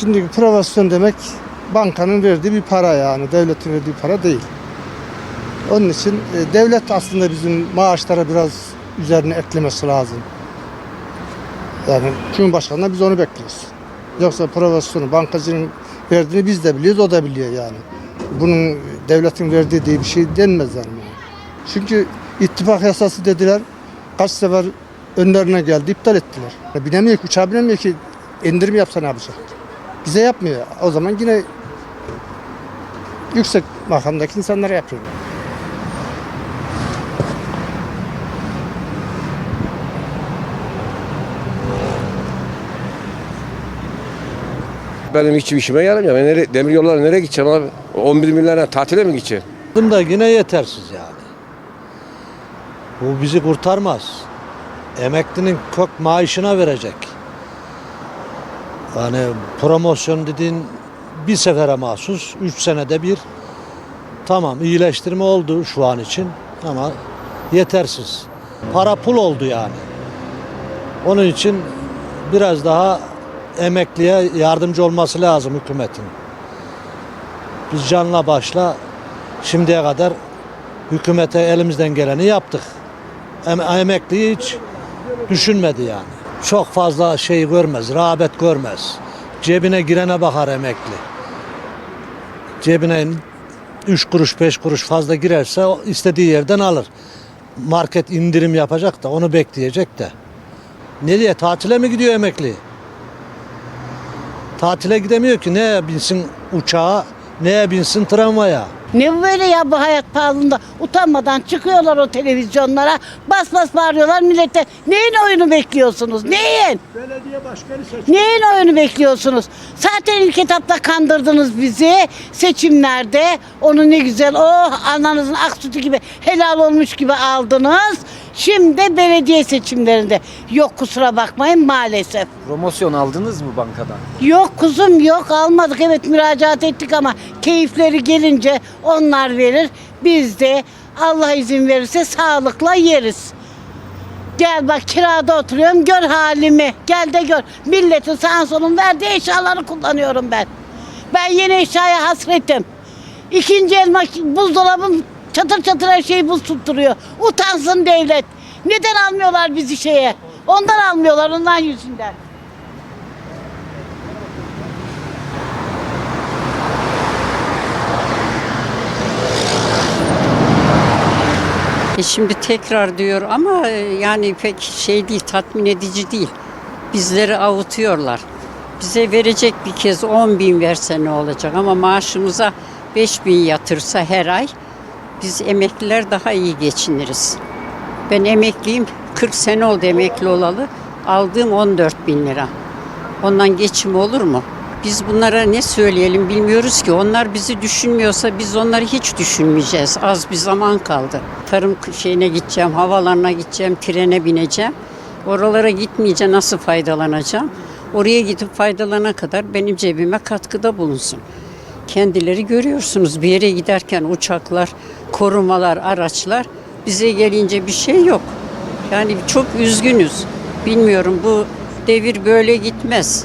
Şimdi provasyon demek bankanın verdiği bir para yani. Devletin verdiği para değil. Onun için e, devlet aslında bizim maaşlara biraz üzerine eklemesi lazım. Yani Cumhurbaşkanı'ndan biz onu bekliyoruz. Yoksa provasyonu bankacının verdiğini biz de biliyoruz, o da biliyor yani. Bunun devletin verdiği diye bir şey denmez yani. Çünkü ittifak yasası dediler, kaç sefer önlerine geldi, iptal ettiler. Binemiyor ki, uçağa binemiyor ki indirim yapsa ne yapacak? Bize yapmıyor. O zaman yine yüksek makamdaki insanlara yapıyor. Benim hiçbir işime yaramıyor. Ben nereye, demir yollara nereye gideceğim abi? 11 milyona tatile mi gideceğim? da yine yetersiz yani. Bu bizi kurtarmaz. Emeklinin kök maaşına verecek. Yani promosyon dediğin bir sefere mahsus, üç senede bir. Tamam iyileştirme oldu şu an için ama yetersiz. Para pul oldu yani. Onun için biraz daha emekliye yardımcı olması lazım hükümetin. Biz canla başla şimdiye kadar hükümete elimizden geleni yaptık. Em emekliyi hiç düşünmedi yani. Çok fazla şey görmez, rağbet görmez. Cebine girene bakar emekli. Cebine 3 kuruş 5 kuruş fazla girerse istediği yerden alır. Market indirim yapacak da onu bekleyecek de. Nereye tatile mi gidiyor emekli? Tatile gidemiyor ki. Neye binsin uçağa, neye binsin tramvaya. Ne böyle ya bu hayat pahalılığında utanmadan çıkıyorlar o televizyonlara bas bas bağırıyorlar millete. Neyin oyunu bekliyorsunuz? Neyin? Belediye başkanı seç. Neyin oyunu bekliyorsunuz? Zaten ilk etapta kandırdınız bizi seçimlerde. Onu ne güzel oh ananızın ak sütü gibi helal olmuş gibi aldınız. Şimdi belediye seçimlerinde. Yok kusura bakmayın maalesef. Promosyon aldınız mı bankadan? Yok kuzum yok almadık evet müracaat ettik ama keyifleri gelince onlar verir. Biz de Allah izin verirse sağlıkla yeriz. Gel bak kirada oturuyorum gör halimi. Gel de gör. Milletin sağ solun verdiği eşyaları kullanıyorum ben. Ben yeni eşyaya hasretim. İkinci el mak- buzdolabım çatır çatır her şeyi buz tutturuyor. Utansın devlet. Neden almıyorlar bizi şeye? Ondan almıyorlar ondan yüzünden. E şimdi tekrar diyor ama e, yani pek şey değil, tatmin edici değil. Bizleri avutuyorlar. Bize verecek bir kez 10 bin verse ne olacak ama maaşımıza 5 bin yatırsa her ay biz emekliler daha iyi geçiniriz. Ben emekliyim, 40 sene oldu emekli olalı. Aldığım 14 bin lira. Ondan geçim olur mu? Biz bunlara ne söyleyelim bilmiyoruz ki. Onlar bizi düşünmüyorsa biz onları hiç düşünmeyeceğiz. Az bir zaman kaldı. Tarım şeyine gideceğim, havalarına gideceğim, trene bineceğim. Oralara gitmeyince nasıl faydalanacağım? Oraya gidip faydalanana kadar benim cebime katkıda bulunsun. Kendileri görüyorsunuz bir yere giderken uçaklar, korumalar, araçlar bize gelince bir şey yok. Yani çok üzgünüz. Bilmiyorum bu devir böyle gitmez.